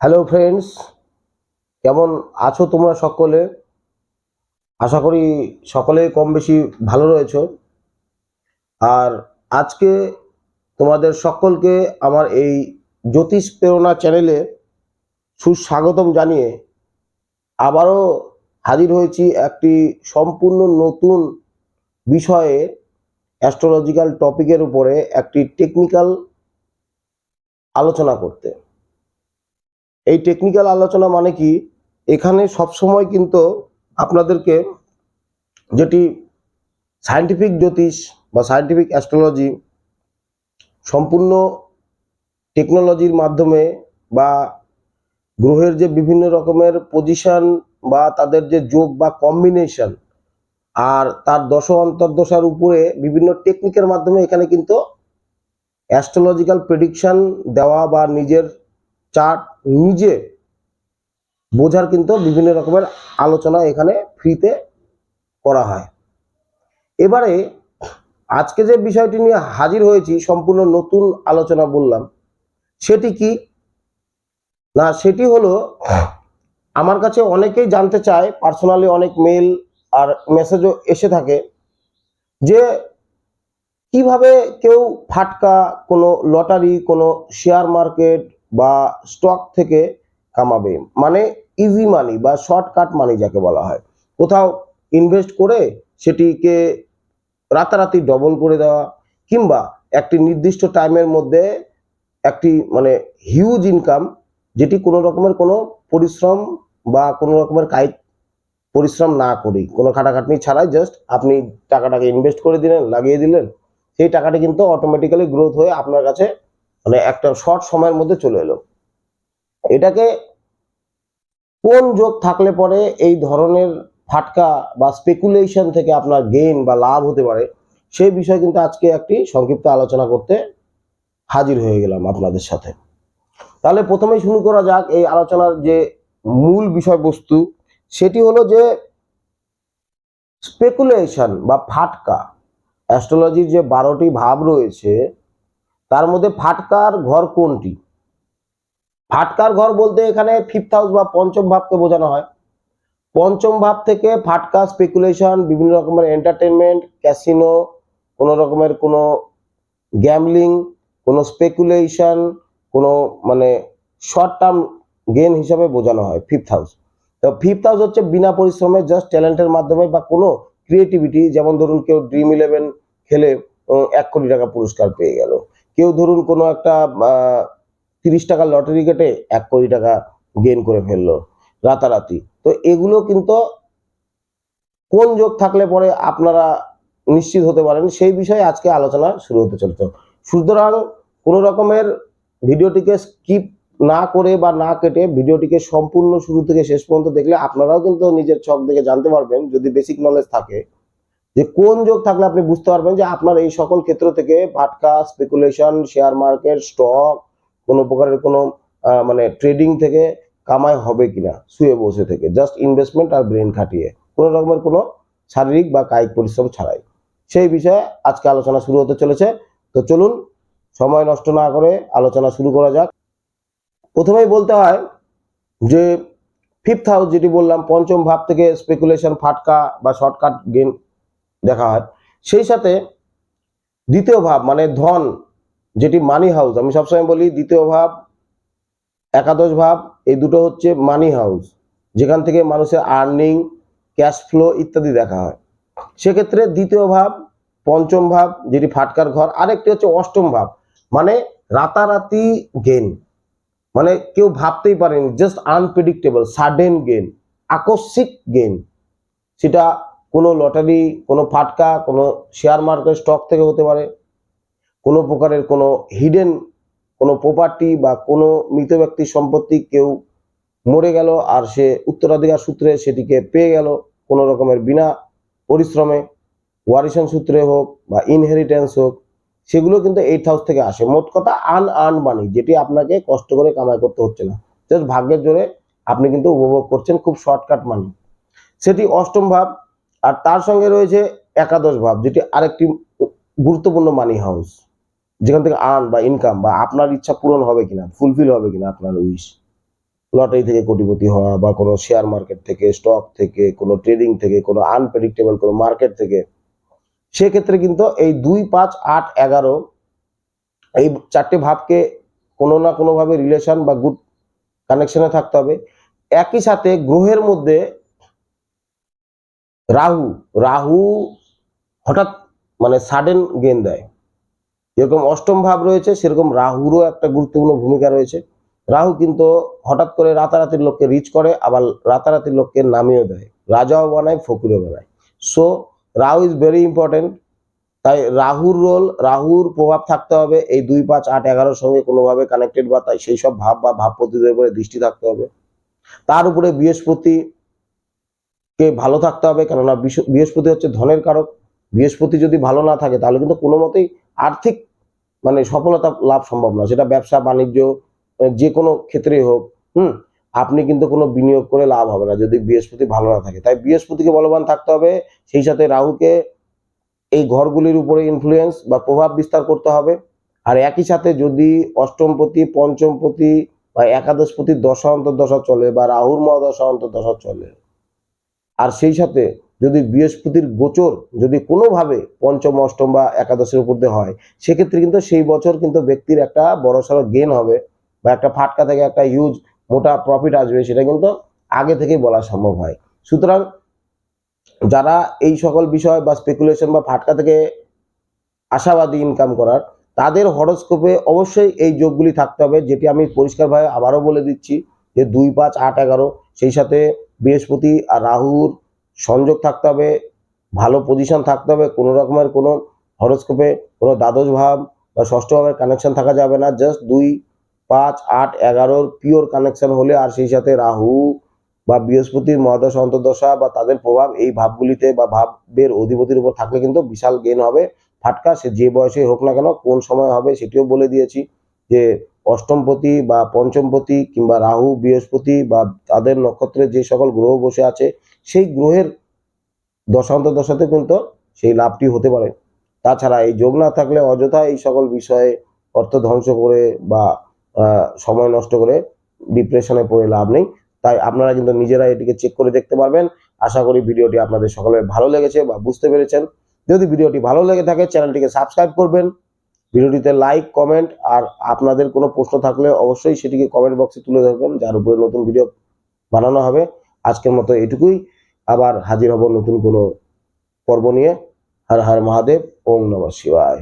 Hello friends কেমন আছো তোমরা সকলে? আশা করি সকলে কম বেশি ভালো রয়েছো। আর আজকে তোমাদের সকলকে আমার এই জ্যোতিষ প্রেরণা চ্যানেলে সুস্বাগতম জানিয়ে আবারও হাজির হয়েছি একটি সম্পূর্ণ নতুন বিষয়ে অ্যাস্ট্রোলজিক্যাল টপিকের উপরে একটি টেকনিক্যাল আলোচনা করতে। এই টেকনিক্যাল আলোচনা মানে কি? এখানে সবসময় কিন্তু আপনাদেরকে যেটি সায়েন্টিফিক জ্যোতিষ বা সায়েন্টিফিক অ্যাস্ট্রোলজি সম্পূর্ণ টেকনোলজির মাধ্যমে বা গ্রহের যে বিভিন্ন রকমের পজিশন বা তাদের যে যোগ বা কম্বিনেশন আর তার দশ অন্তর্দশার উপরে বিভিন্ন টেকনিকের মাধ্যমে এখানে কিন্তু অ্যাস্ট্রোলজিক্যাল প্রেডিকশান দেওয়া বা নিজের চার্ট নিজে বোঝার কিন্তু বিভিন্ন রকমের আলোচনা এখানে ফ্রিতে করা হয়। এবারে আজকে যে বিষয়টি নিয়ে হাজির হয়েছি, সম্পূর্ণ নতুন আলোচনা বললাম, সেটি কি? না, সেটি হলো, আমার কাছে অনেকেই জানতে চায় পার্সোনালি অনেক মেল আর মেসেজও এসে থাকে, যে কীভাবে কেউ ফাটকা, কোনো লটারি কোনো শেয়ার মার্কেট বা স্টক থেকে কামাবে। মানে ইজি মানি বা শর্টকাট মানি যাকে বলা হয়। কোথাও ইনভেস্ট করে সেটিকে রাতারাতি ডবল করে দেওয়া কিংবা একটি নির্দিষ্ট টাইমের মধ্যে একটি মানে হিউজ ইনকাম যেটি কোনো রকমের কোনো পরিশ্রম বা কোনো রকমের কায়িক পরিশ্রম না করেই। কোনো খাটাখাটনি ছাড়াই জাস্ট আপনি টাকাটাকে ইনভেস্ট করে দিলেন, লাগিয়ে দিলেন, সেই টাকাটি কিন্তু অটোমেটিক্যালি গ্রোথ হয়ে আপনার কাছে মানে একটা শর্ট সময়ের মধ্যে চলে এলো। এটাকে কোন যোগ থাকলে পরে এই ধরনের ফাটকা বা স্পেকুলেশন থেকে আপনার গেইন বা লাভ হতে পারে, সেই বিষয়ে কিন্তু আজকে একটি সংক্ষিপ্ত আলোচনা করতে হাজির হয়ে গেলাম আপনাদের সাথে। তাহলে প্রথমেই শুরু করা যাক এই আলোচনার যে মূল বিষয়বস্তু, সেটি হলো যে স্পেকুলেশন বা ফাটকা অ্যাস্ট্রোলজির যে বারোটি ভাব রয়েছে তার মধ্যে ফাটকার ঘর কোনটি? ফাটকার ঘর বলতে এখানে ফিফথ হাউস বা পঞ্চম ভাবকে বোঝানো হয়। পঞ্চম ভাব থেকে ফাটকা স্পেকুলেশন বিভিন্ন রকমের এন্টারটেনমেন্ট ক্যাসিনো কোনো রকমের কোনো গ্যামলিং কোনো স্পেকুলেশন কোনো মানে শর্ট টার্ম গেন হিসাবে বোঝানো হয় ফিফথ হাউস তো ফিফথ হাউস হচ্ছে বিনা পরিশ্রমে জাস্ট ট্যালেন্টের মাধ্যমে বা কোনো ক্রিয়েটিভিটি যেমন ধরুন কেউ ড্রিম ইলেভেন খেলে এক কোটি টাকা পুরস্কার পেয়ে গেল। কেউ ধরুন কোনো একটা তিরিশ টাকার লটারি কেটে এক কোটি টাকা গেন করে ফেলল রাতারাতি। তো এগুলো কিন্তু কোন যোগ থাকলে পরে আপনারা নিশ্চিত হতে পারেন, সেই বিষয়ে আজকে আলোচনা শুরু হতে চলেছে। সুতরাং কোনো রকমের ভিডিওটিকে স্কিপ না করে বা না কেটে ভিডিওটিকে সম্পূর্ণ শুরু থেকে শেষ পর্যন্ত দেখলে আপনারাও কিন্তু নিজের চোখ দেখে জানতে পারবেন, যদি বেসিক নলেজ থাকে। যে কোন যোগ থাকলে আপনি বুঝতে পারবেন যে আপনার এই সকল ক্ষেত্র থেকে ফাটকা স্পেকুলেশন শেয়ার মার্কেট স্টক কোনো প্রকারের কোনো মানে ট্রেডিং থেকে কামাই হবে কিনা, শুয়ে বসে থেকে জাস্ট ইনভেস্টমেন্ট আর ব্রেন খাটিয়ে, কোনো রকমের কোনো শারীরিক বা কায়িক পরিশ্রম ছাড়াই। সেই বিষয়ে আজকে আলোচনা শুরু হতে চলেছে। তো চলুন, সময় নষ্ট না করে আলোচনা শুরু করা যাক। প্রথমেই বলতে হয় যে ফিফথ হাউস যেটি বললাম, পঞ্চম ভাব থেকে স্পেকুলেশন ফাটকা বা শর্টকাট গেম দেখা হয় সেই সাথে দ্বিতীয় ভাব মানে ধন, যেটি মানি হাউস আমি সবসময় বলি দ্বিতীয় ভাব, একাদশ ভাব, এই দুটো হচ্ছে মানি হাউস যেখান থেকে মানুষের আর্নিং ক্যাশ ফ্লো ইত্যাদি দেখা হয়। সেক্ষেত্রে দ্বিতীয় ভাব, পঞ্চম ভাব, যেটি ফাটকার ঘর, আরেকটি হচ্ছে অষ্টম ভাব মানে রাতারাতি গেন মানে কেউ ভাবতেই পারেনি জাস্ট আনপ্রেডিক্টেবল সাডেন গেন আকস্মিক গেন সেটা কোনো লটারি, কোনো ফাটকা, কোনো শেয়ার মার্কেট স্টক থেকে হতে পারে, কোনো প্রকারের কোনো হিডেন কোনো প্রপার্টি বা কোনো মৃত ব্যক্তির সম্পত্তি কেউ মরে গেল আর সে উত্তরাধিকার সূত্রে সেটিকে পেয়ে গেল কোনো রকমের বিনা পরিশ্রমে ওয়ারিশন সূত্রে হোক বা ইনহেরিটেন্স হোক, সেগুলো কিন্তু এইট হাউস থেকে আসে। মোট কথা আন আর্ন মানি যেটি আপনাকে কষ্ট করে কামাই করতে হচ্ছে না। জাস্ট ভাগ্যের জোরে আপনি কিন্তু উপভোগ করছেন খুব শর্টকাট মানি সেটি অষ্টম ভাব আর তার সঙ্গে রয়েছে একাদশ ভাব, যেটি আরেকটি গুরুত্বপূর্ণ মানি হাউস যেখান থেকে আর্ন বা ইনকাম বা আপনার ইচ্ছা পূরণ হবে কিনা ফুলফিল হবে কিনা আপনার উইশ লটারি থেকে কোটিপতি হওয়া বা কোনো শেয়ার মার্কেট থেকে স্টক থেকে, কোনো ট্রেডিং থেকে, কোনো আনপ্রেডিক্টেবল কোনো মার্কেট থেকে, সেক্ষেত্রে কিন্তু এই দুই, পাঁচ, আট, এগারো এই চারটে ভাবকে কোনো না কোনোভাবে রিলেশন বা গুড কানেকশনে থাকতে হবে। একই সাথে গ্রহের মধ্যে রাহু রাহু হঠাৎ মানে সাডেন গেন দেয়। যেরকম অষ্টম ভাব রয়েছে, সেরকম রাহুরও একটা গুরুত্বপূর্ণ ভূমিকা রয়েছে। রাহু কিন্তু হঠাৎ করে রাতারাতির লোককে রিচ করে, আবার রাতারাতির লোককে নামিয়েও দেয়। রাজাও বানায়, ফকিরও বানায়। So Rahu is very important তাই রাহুর রোল রাহুর প্রভাব থাকতে হবে। এই দুই পাঁচ আট এগারোর সঙ্গে কোনোভাবে কানেক্টেড বা তাই সেই সব ভাব বা ভাব ভাবপতিদের উপরে দৃষ্টি থাকতে হবে। তার উপরে বৃহস্পতি কে ভালো থাকতে হবে, কেননা বৃহস্পতি হচ্ছে ধনের কারক। বৃহস্পতি যদি ভালো না থাকে, তাহলে কিন্তু কোনো মতেই আর্থিক মানে সফলতা লাভ সম্ভব না। সেটা ব্যবসা, বাণিজ্য যে কোনো ক্ষেত্রেই হোক, হুম? আপনি কিন্তু কোনো বিনিয়োগ করে লাভ হবে না যদি বৃহস্পতি ভালো না থাকে। তাই বৃহস্পতিকে বলবান থাকতে হবে, সেই সাথে রাহুকে এই ঘরগুলির উপরে ইনফ্লুয়েন্স বা প্রভাব বিস্তার করতে হবে। আর একই সাথে যদি অষ্টমপতি, পঞ্চমপতি বা একাদশপতি দশা অন্তর্দশা চলে বা রাহুর মহাদশা অন্তর্দশা চলে আর সেই সাথে যদি বৃহস্পতির গোচর যদি কোনোভাবে পঞ্চম, অষ্টম বা একাদশের উপর দিয়ে হয়, সেক্ষেত্রে কিন্তু সেই বছর কিন্তু ব্যক্তির একটা বড়সড় গেন হবে বা একটা ফাটকা থেকে একটা হিউজ মোটা প্রফিট আসবে সেটা কিন্তু আগে থেকেই বলা সম্ভব হয়। সুতরাং যারা এই সকল বিষয় বা স্পেকুলেশন বা ফাটকা থেকে আশাবাদী ইনকাম করার, তাদের হরস্কোপে অবশ্যই এই যোগগুলি থাকতে হবে, যেটি আমি পরিষ্কারভাবে আবারও বলে দিচ্ছি যে দুই পাঁচ আট এগারো, সেই সাথে বৃহস্পতি আর রাহুর সংযোগ থাকতে হবে, ভালো পজিশন থাকতে হবে, কোনো রকমের কোনো হরস্কোপে কোনো দ্বাদশ ভাব বা ষষ্ঠ ভাবের কানেকশন থাকা যাবে না জাস্ট দুই, পাঁচ, আট, এগারোর পিওর কানেকশন হলে আর সেই সাথে রাহু বা বৃহস্পতির মহাদশ, অন্তর্দশা বা তাদের প্রভাব এই ভাবগুলিতে বা ভাবের অধিপতির উপর থাকলে কিন্তু বিশাল গেন হবে। ফাটকা, সে যে বয়সে হোক না কেন, কোন সময় হবে সেটিও বলে দিয়েছি যে অষ্টমপতি বা পঞ্চমপতি কিংবা রাহু, বৃহস্পতি বা তাদের নক্ষত্রে যে সকল গ্রহ বসে আছে, সেই গ্রহের দশান্ত দশাতে কিন্তু সেই লাভটি হতে পারে। তাছাড়া এই যোগ না থাকলে অযথা এই সকল বিষয়ে অর্থ ধ্বংস করে বা সময় নষ্ট করে ডিপ্রেশনে পড়ে লাভ নেই। তাই আপনারা কিন্তু নিজেরা এটিকে চেক করে দেখতে পারবেন। আশা করি ভিডিওটি আপনাদের সকলের ভালো লেগেছে বা বুঝতে পেরেছেন। যদি ভিডিওটি ভালো লেগে থাকে, চ্যানেলটিকে সাবস্ক্রাইব করবেন। ভিডিওটিতে লাইক কমেন্ট আর আপনাদের কোনো প্রশ্ন থাকলে অবশ্যই সেটিকে কমেন্ট বক্সে তুলে ধরবেন, যার উপরে নতুন ভিডিও বানানো হবে। আজকের মতো এটুকুই। আবার হাজির হব নতুন কোনো পর্ব নিয়ে। হর হর মহাদেব, ওম নমঃ শিবায়।